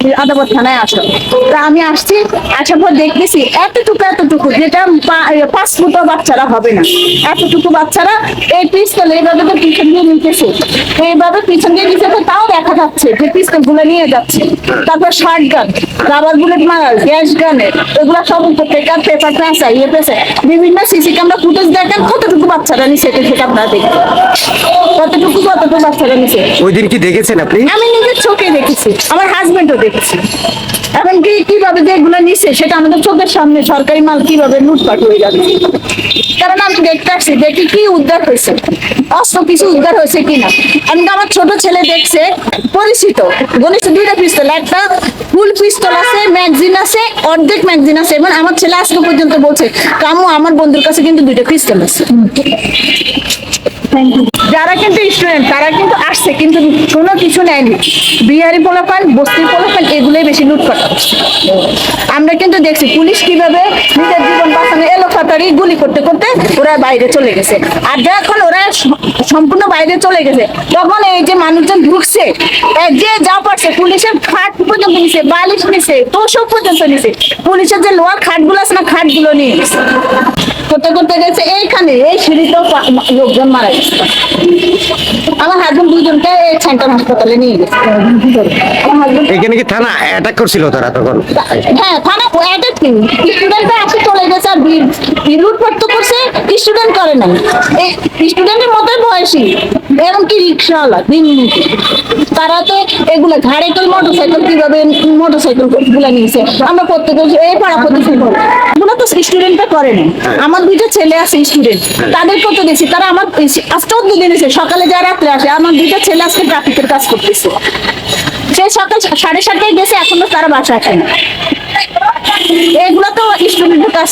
আদাবর থানায় আসো। তা আমি আসছি, আসার পর দেখতেছি এতটুকু এতটুকু যেটা পাঁচ বাচ্চারা হবে না। এতটুকু বাচ্চারা এই পিস্তল এইভাবে তো পিছন দিয়ে নিতেছে। এইভাবে পিছন দিয়ে নিতেছে তাও দেখা যাচ্ছে যে পিস্তলগুলো নিয়ে যাচ্ছে। তারপর শার্ট গান রাবার বুলেট মারা গ্যাস গানের এগুলো সব প্রত্যেকটা পেপার পেঁচা ইয়ে পেঁচা বিভিন্ন সিসি ক্যামেরা ফুটেজ দেখেন কতটুকু বাচ্চারা নিচে থেকে আপনারা দেখবেন কতটুকু কতটুকু বাচ্চারা নিচে ওই দিন কি দেখেছেন আপনি? আমি নিজের চোখে দেখেছি আমার হাজবেন্ডও দেখেছি। এমনকি কীভাবে যে এগুলো নিছে সেটা আমাদের চোখের সামনে সরকারি মাল কীভাবে লুটপাট হয়ে যাচ্ছে কারণ আমি দেখতে আসছি দেখি কি উদ্ধার হয়েছে। অস্ত্র কিছু উদ্ধার হয়েছে কিনা। এমনকি আমার ছোট ছেলে দেখছে পরিচিত। ঘনিষ্ঠ দুইটা পিস্তল একটা ফুল পিস্তল আছে ম্যাগজিন আছে অর্ধেক ম্যাগজিন আছে। এবং আমার ছেলে আজকে পর্যন্ত বলছে কামু আমার বন্ধুর কাছে কিন্তু দুইটা পিস্তল আছে। যারা কিন্তু স্টুডেন্ট তারা কিন্তু আসছে কিন্তু কোনো কিছু নেয়নি। বিহারি পোলাপান বস্তির পোলাপান এগুলোই বেশি লুটপাট হচ্ছে। আমরা কিন্তু দেখছি পুলিশ কীভাবে নিজের জীবন বাঁচানো এলো ফাতারি গুলি করতে করতে ওরা বাইরে চলে গেছে। আর যখন ওরা সম্পূর্ণ বাইরে চলে গেছে। তখন এই যে মানুষজন ঢুকছে যে যা পারছে পুলিশের খাট পর্যন্ত নিছে বালিশ নিছে তোষক পর্যন্ত নিছে। পুলিশের যে লোহার খাটগুলো আছে না খাটগুলো নিয়ে গেছে। করতে করতে গেছে এইখানে এই সিঁড়িতেও লোকজন মারা গেছে। আমার হাজবেন্ড দুজনকে এই সেন্টার হাসপাতালে নিয়ে গেছে। এখানে কি থানা অ্যাটাক করছিল তারা তখন? হ্যাঁ থানা অ্যাডেড কি স্টুডেন্টরা লুটপাট তো করছে স্টুডেন্ট করে নাই। স্টুডেন্টের মতোই বয়সী। এমনকি রিক্সাওয়ালা দিন তারা তো এগুলো ঘাড়ে করে মোটরসাইকেল কীভাবে মোটরসাইকেলগুলা নিয়েছে? আমরা প্রত্যেকে এই পাড়া প্রতিষ্ঠান এগুলো তো স্টুডেন্টরা করে না আমার দুইটা ছেলে আছে স্টুডেন্ট তাদের কত দেখছি তারা আমার আজ চোদ্দ দিন এসে সকালে যা রাত্রে আসে আমার দুইটা ছেলে আজকে ট্রাফিকের কাজ করতেছে। সে সকাল সাড়ে সাতটায় গেছে এখনও তারা বাসা আসে না। এগুলো তো স্টুডেন্টের কাজ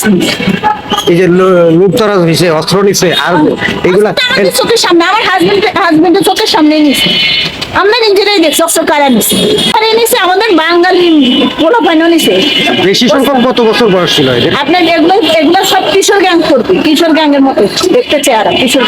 এই যে লু- লুটতরাজ হয়েছে অস্ত্র নিছে আর এগুলা চোখের সামনে আমার হাজবেন্ড হাজবেন্ডের চোখের সামনে নিছে। আমরা নিজেরাই দেখছি অস্ত্র কারা নিছে। আর নিছে আমাদের বাঙালি নিছে। বেশি সংখ্যক কত বছর বয়স ছিল আপনার এগুলো এগুলো সব কিশোর গ্যাং করবে কিশোর গ্যাংয়ের মতো দেখতে চেহারা কিশোর